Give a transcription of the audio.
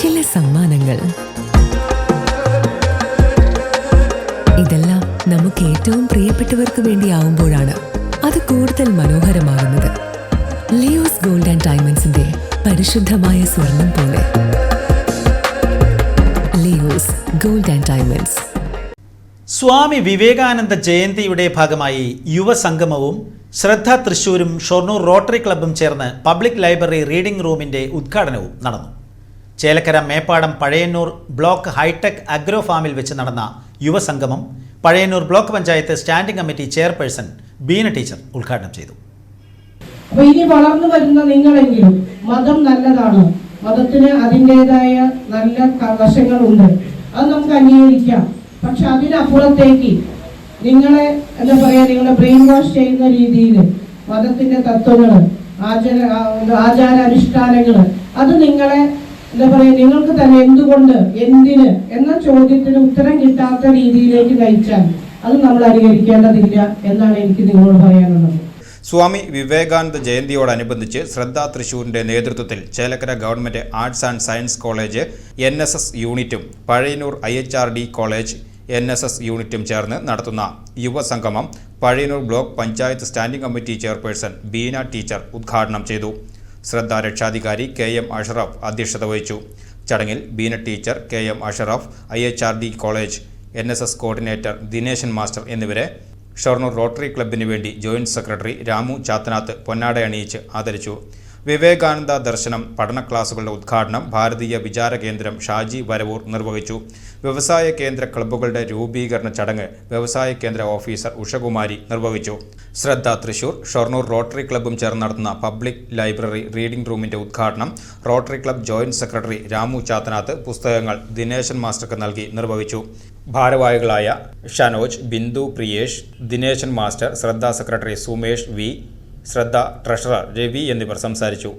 ചില സമ്മാനങ്ങൾ. ഇതെല്ലാം നമുക്ക് ഏറ്റവും പ്രിയപ്പെട്ടവർക്ക് വേണ്ടിയാവുമ്പോഴാണ് അത് കൂടുതൽ മനോഹരമാകുന്നത്. ലിയോസ് ഗോൾഡ് ആൻഡ് ഡയമണ്ട്സിന്റെ പരിശുദ്ധമായ സ്വർണം പോലെ. Leo's gold and diamonds. Swami Vivekananda ജയന്തിയുടെ ഭാഗമായി യുവസംഗമവും ശ്രദ്ധ തൃശൂരും ഷൊർണൂർ റോട്ടറി ക്ലബ്ബും ചേർന്ന് പബ്ലിക് ലൈബ്രറി റീഡിംഗ് റൂമിന്റെ ഉദ്ഘാടനവും നടന്നു. Chelakkara Meppadam Pazhayannur block high tech agro ഫാമിൽ വെച്ച് നടന്ന യുവസംഗമം Pazhayannur block panchayat standing committee chairperson Beena teacher ഉദ്ഘാടനം ചെയ്തു. ഇനി വളർന്നു വരുന്ന നിങ്ങളെങ്കിലും മതം നല്ലതാണ്. മതത്തിന് അതിന്റെതായ നല്ല വശങ്ങളുണ്ട്. അത് നമുക്ക് അംഗീകരിക്കാം. പക്ഷെ അതിനപ്പുറത്തേക്ക് നിങ്ങളെ എന്താ പറയാ നിങ്ങളെ ബ്രെയിൻ വാഷ് ചെയ്യുന്ന രീതിയിൽ മതത്തിന്റെ തത്വങ്ങൾ ആചാര ആചാര അനുഷ്ഠാനങ്ങൾ അത് നിങ്ങളെ എന്താ പറയാ നിങ്ങൾക്ക് തന്നെ എന്തുകൊണ്ട് എന്തിന് എന്ന ചോദ്യത്തിന് ഉത്തരം കിട്ടാത്ത രീതിയിലേക്ക് നയിച്ചാൽ അത് നമ്മൾ അനുകരിക്കേണ്ടതില്ല എന്നാണ് എനിക്ക് നിങ്ങളോട് പറയാനുള്ളത്. സ്വാമി വിവേകാനന്ദ ജയന്തിയോടനുബന്ധിച്ച് ശ്രദ്ധ തൃശൂരിന്റെ നേതൃത്വത്തിൽ Chelakkara government arts and science college N S S യൂണിറ്റും Pazhayanur I H R D college N S S യൂണിറ്റും ചേർന്ന് നടത്തുന്ന യുവസംഗമം Pazhayanur block panchayat standing committee chairperson Beena teacher ഉദ്ഘാടനം ചെയ്തു. ശ്രദ്ധ രക്ഷാധികാരി കെ എം അഷറഫ് അധ്യക്ഷത വഹിച്ചു. ചടങ്ങിൽ Beena teacher K M Ashraf I H R D college N S S coordinator Dineshan master എന്നിവരെ ഷൊർണൂർ റോട്ടറി ക്ലബിന് വേണ്ടി ജോയിന്റ് സെക്രട്ടറി രാമു ചാത്തനാത്ത് പൊന്നാട അണിയിച്ച് ആദരിച്ചു. വിവേകാനന്ദ ദർശനം പഠന ക്ലാസുകളുടെ ഉദ്ഘാടനം ഭാരതീയ വിചാര കേന്ദ്രം ഷാജി വരവൂർ നിർവഹിച്ചു. വ്യവസായ കേന്ദ്ര ക്ലബ്ബുകളുടെ രൂപീകരണ ചടങ്ങ് വ്യവസായ കേന്ദ്ര ഓഫീസർ ഉഷകുമാരി നിർവഹിച്ചു. ശ്രദ്ധ തൃശൂർ ഷൊർണൂർ റോട്ടറി ക്ലബ്ബും ചേർന്ന് നടത്തുന്ന പബ്ലിക് ലൈബ്രറി റീഡിംഗ് റൂമിന്റെ ഉദ്ഘാടനം rotary club joint secretary Ramu Chathanath പുസ്തകങ്ങൾ ദിനേശൻ മാസ്റ്റർക്ക് നൽകി നിർവഹിച്ചു. ഭാരവാഹികളായ Shanoj Bindu Priyesh Dineshan master Shraddha secretary Sumesh V Shraddha treasurer Ravi എന്നിവർ സംസാരിച്ചു.